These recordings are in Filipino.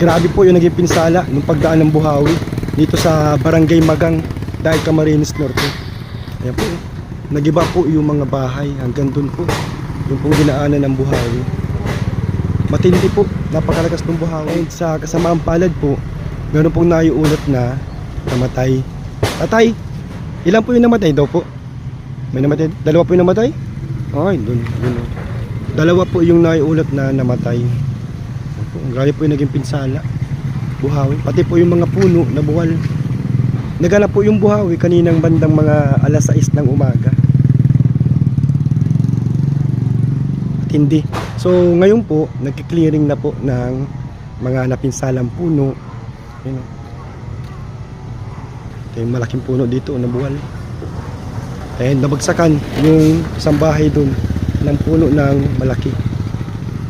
Grabe po yung naging pinsala nung pagdaan ng Buhawi dito sa Barangay Magang dahil Camarines Norte. Ayan po. Nagiba po yung mga bahay hanggang dun po. Yung pong dinaanan ng Buhawi. Matindi po. Napakalakas ng Buhawi. Sa kasamaang palad po, meron pong naiulat na namatay. Tatay, ilan po yung namatay daw po? May namatay? Dalawa po yung namatay? Ay, dun. oh. Dalawa po yung naiulat na namatay. Ang grabe po yung naging pinsala. Buhawi. Pati po yung mga puno na buwal. Naganap po yung buhawi kaninang bandang mga alas 6 ng umaga. Hindi. So ngayon po, nagki-clearing na po ng mga napinsalang puno. Yun. Ito yung malaking puno dito na buwal. And nabagsakan yung isang bahay dun ng puno ng malaki.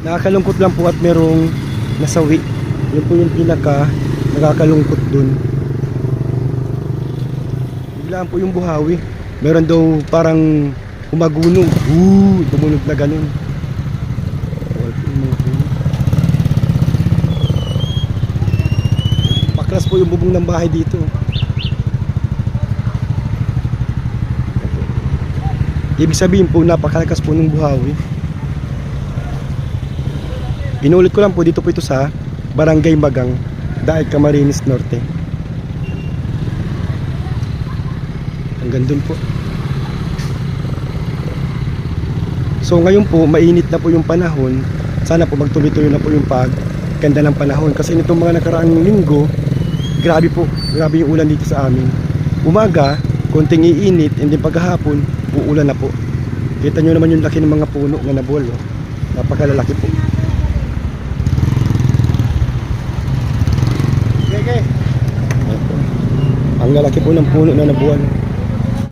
Nakakalungkot lang po at merong nasawi. Yun po yung pinaka nakakalungkot dun. Biglaan po yung buhawi. Meron daw parang umagunog. Woo! Tumunog na ganun. Paklas po yung bubong ng bahay dito. Ibig sabihin po, napakalakas po ng buhawi. Inulit ko lang po, dito po ito sa Barangay Magang, dahil Camarines Norte. Hanggang dun po. So ngayon po, mainit na po yung panahon. Sana po magtuloy-tuloy na po yung pagganda ng panahon. Kasi nitong mga nakaraang linggo, grabe po, grabe yung ulan dito sa amin. Umaga, konting iinit, and then pagkahapon, uulan na po. Kita nyo naman yung laki ng mga puno na nabuwal. Oh. Napakalalaki po. Ayan po. Ang lalaki po ng puno na nabuwal.